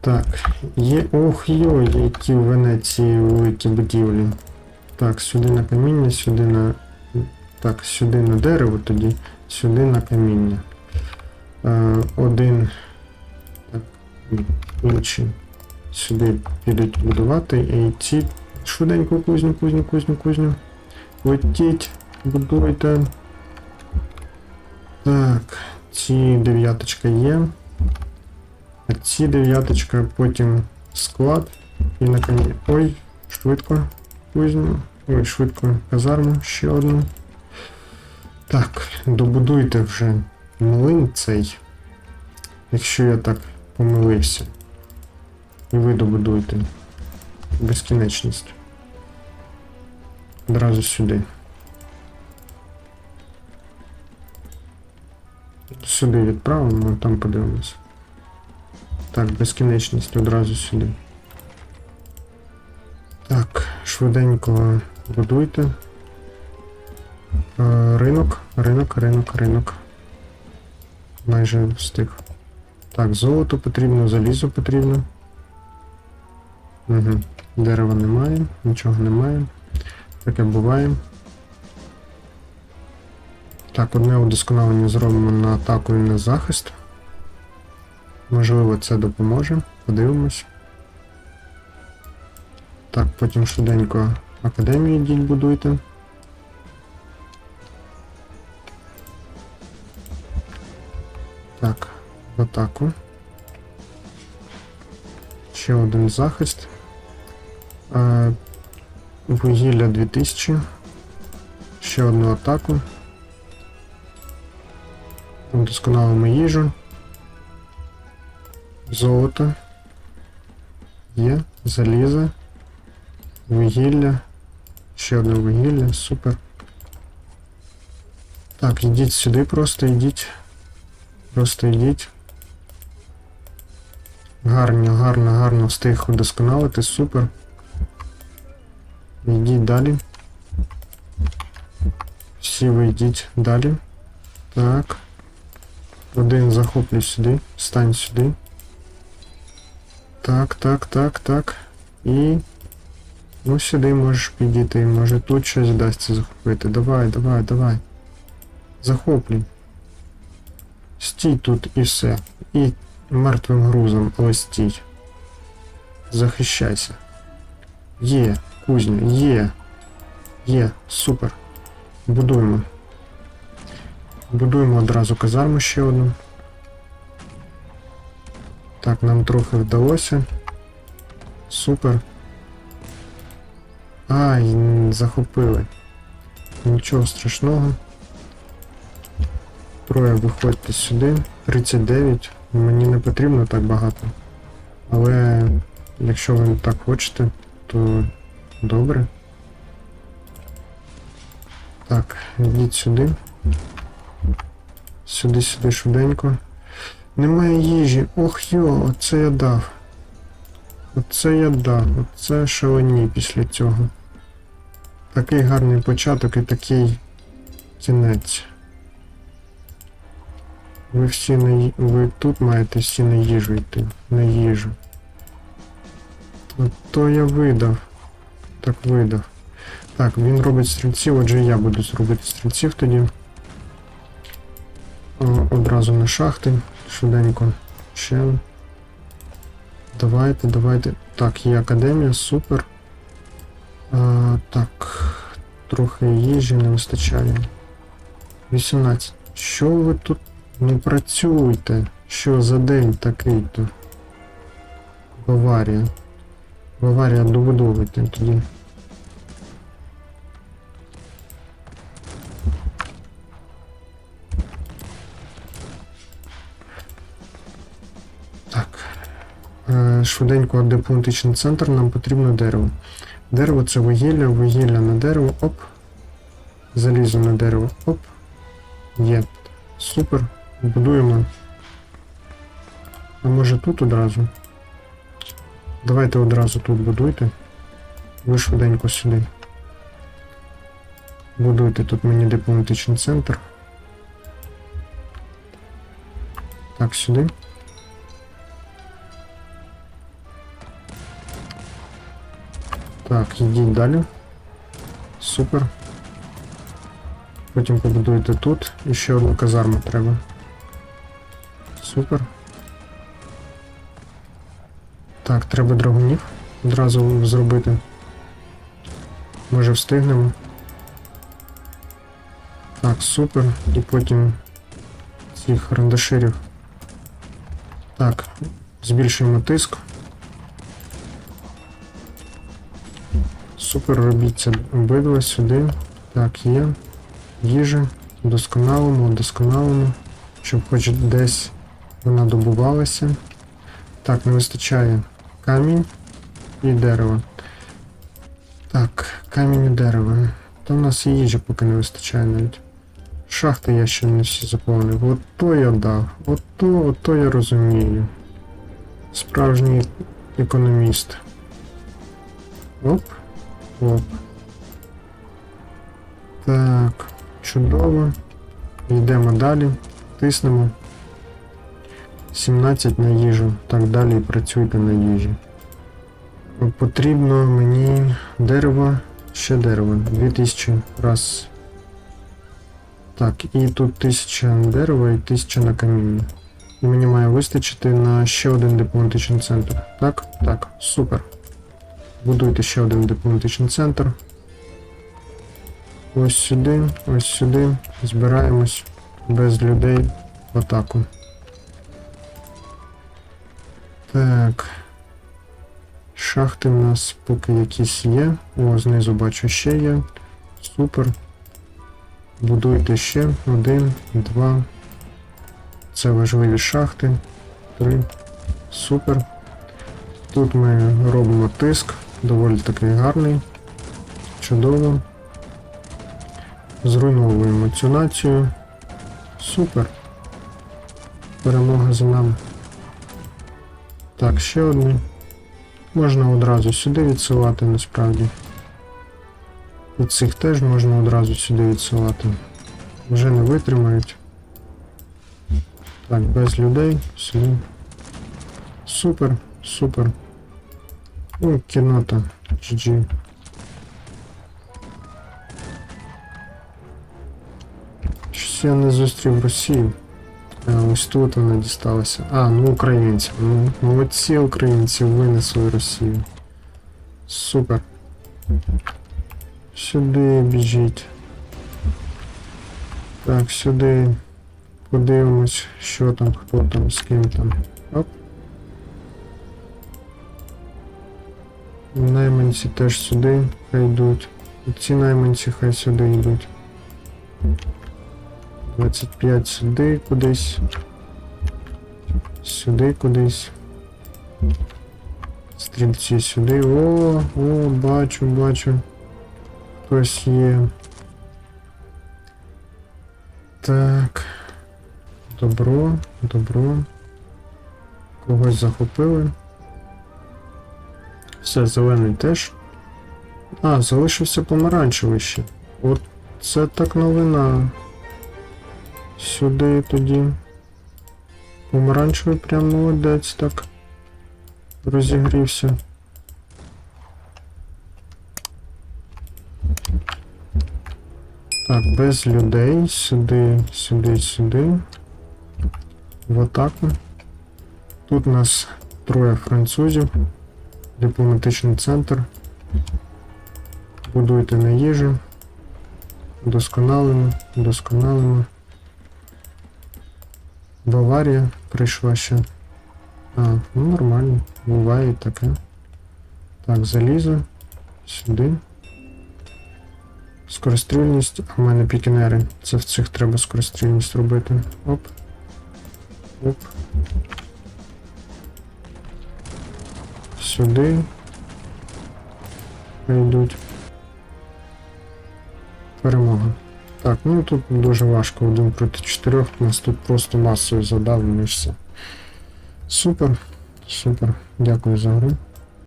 Так, є. Ох йой, які в Венеції великі будівлі. Так, сюди на каміння, сюди на. Так, сюди на дерево тоді, сюди на каміння. Е, один. Так, інший. Сюди підуть будувати і ці. Швиденько кузню, кузню, кузню, кузню. Летіть, будуйте. Так, ці дев'яточка є. А дев'яточка, потім склад і на каміння. Ой, швидко кузню. Ой, швидко казарму ще одну. Так, добудуйте вже млин цей. Якщо я так помилився. І ви добудуйте. Безкінечність. Одразу сюди. Сюди відправимо, а там подивимось. Так, безкінечність одразу сюди. Так, швиденько будуйте. Е, Ринок, ринок, ринок, ринок. Майже встиг. Так, золото потрібно, залізо потрібно. Угу. Дерева немає, нічого немає. Таке буває. Так, одне удосконалення зробимо на атаку і на захист. Можливо, це допоможе. Подивимось. Так, потім швиденько академію йдіть будуйте. Так, в атаку. Ще один захист. Е, вугілля 2000. Ще одну атаку. Удосконалимо їжу. Золото. Є, залізо. Вугілля. Ще одне вугілля, супер. Так, йдіть сюди просто, йдіть. Просто йдіть. Гарно, гарно, гарно встиг удосконалити, супер. Йдіть далі. Всі ви йдіть далі. Так. Один захоплюй сюди. Стань сюди. Так, так, так, так. І. Ну сюди можеш підійти. Може тут щось вдасться захопити. Давай, давай, давай. Захоплюй. Стій тут і все. І мертвим грузом, але стій. Захищайся. Є, кузня, є. Є, супер. Будуємо. Будуємо одразу казарму ще одну. Так, нам трохи вдалося. Супер. Ай, захопили. Нічого страшного. Троє виходьте сюди. 39. Мені не потрібно так багато. Але якщо ви так хочете, то добре. Так, йдіть сюди. Сюди, сюди швиденько. Немає їжі. Ох йо, оце я дав. Оце я дав. Оце шалені після цього. Такий гарний початок і такий кінець. Ви всі на ви тут маєте всі на їжу йти. На їжу. То, то я видав. Так видав. Так, він робить стрільців, отже я буду зробити стрільців тоді. Одразу на шахти. Швиденько. Ще. Давайте, давайте. Так, є академія, супер. А, так. Трохи їжі не вистачає. 18. Що ви тут не працюєте? Що за день такий-то? Баварія. Баварія добудовуйте тоді. Швиденько дипломатичний центр, нам потрібно дерево. Дерево це вугілля, вугілля на дерево, оп. Залізо на дерево, оп. Є. Супер. Будуємо. А може тут одразу? Давайте одразу тут будуйте. Ви швиденько сюди. Будуйте тут мені дипломатичний центр. Так, сюди. Так, йдіть далі. Супер. Потім побудуйте тут. І ще одну казарму треба. Супер. Так, треба драгунів одразу зробити. Може встигнемо. Так, супер. І потім цих рандаширів. Так, збільшуємо тиск. Супер, робіть це обидва сюди. Так, є. Їжа. Досконалимо, досконалимо. Щоб хоч десь вона добувалася. Так, не вистачає камінь і дерево. Так, камінь і дерево. Та в нас і їжі поки не вистачає навіть. Шахти я ще не всі заповнив. От я дав. От то, от то я розумію. Справжній економіст. Оп. Оп. Так, чудово. Йдемо далі. Тиснемо. 17 на їжу. Так далі і працюйте на їжі. Потрібно мені дерево. Ще дерево. 2000 раз. Так, і тут 1000 дерева і 1000 на каміння. І мені має вистачити на ще один дипломатичний центр. Так? Так, супер. Будуйте ще один дипломатичний центр. Ось сюди, ось сюди. Збираємось без людей в атаку. Так. Шахти в нас поки якісь є. О, знизу бачу ще є. Супер. Будуйте ще. Один, два. Це важливі шахти. Три. Супер. Тут ми робимо тиск. Доволі такий гарний. Чудово. Зруйновуємо цю націю. Супер. Перемога за нами. Так, ще одне. Можна одразу сюди відсилати насправді. І цих теж можна одразу сюди відсилати. Вже не витримають. Так, без людей, сюди. Супер, супер. Ну, кінота. GG. Щось я не зустрів Росію. А, ось тут вона дісталася. А, ну українці. Ну, молодці українці винесли Росію. Супер. Сюди біжіть. Так, сюди. Подивимось, що там, хто там, з ким там. Оп. Найманці теж сюди хай йдуть. Ці найманці хай сюди йдуть. 25 сюди кудись. Сюди кудись. Стрільці сюди. О, о, бачу, бачу. Хтось є. Так. Добро, добро. Когось захопили. Все, зелений теж. А, залишився помаранчевий ще. От це так новина. Сюди тоді. Помаранчевий прям молодець так. Розігрівся. Так, без людей. Сюди, сюди, сюди. В атаку. Тут у нас троє французів. Дипломатичний центр. Будуйте на їжу. Досконалимо, досконалимо. Баварія прийшла ще. А, ну нормально. Буває таке. Так, залізо. Сюди. Скорострільність, а в мене пікінери. Це в цих треба скорострільність робити. Оп. Оп. Сюди. Прийдуть. Перемога. Так, ну тут дуже важко один проти чотирьох. Нас тут просто масою задавлюєшся. Супер, супер. Дякую за гру.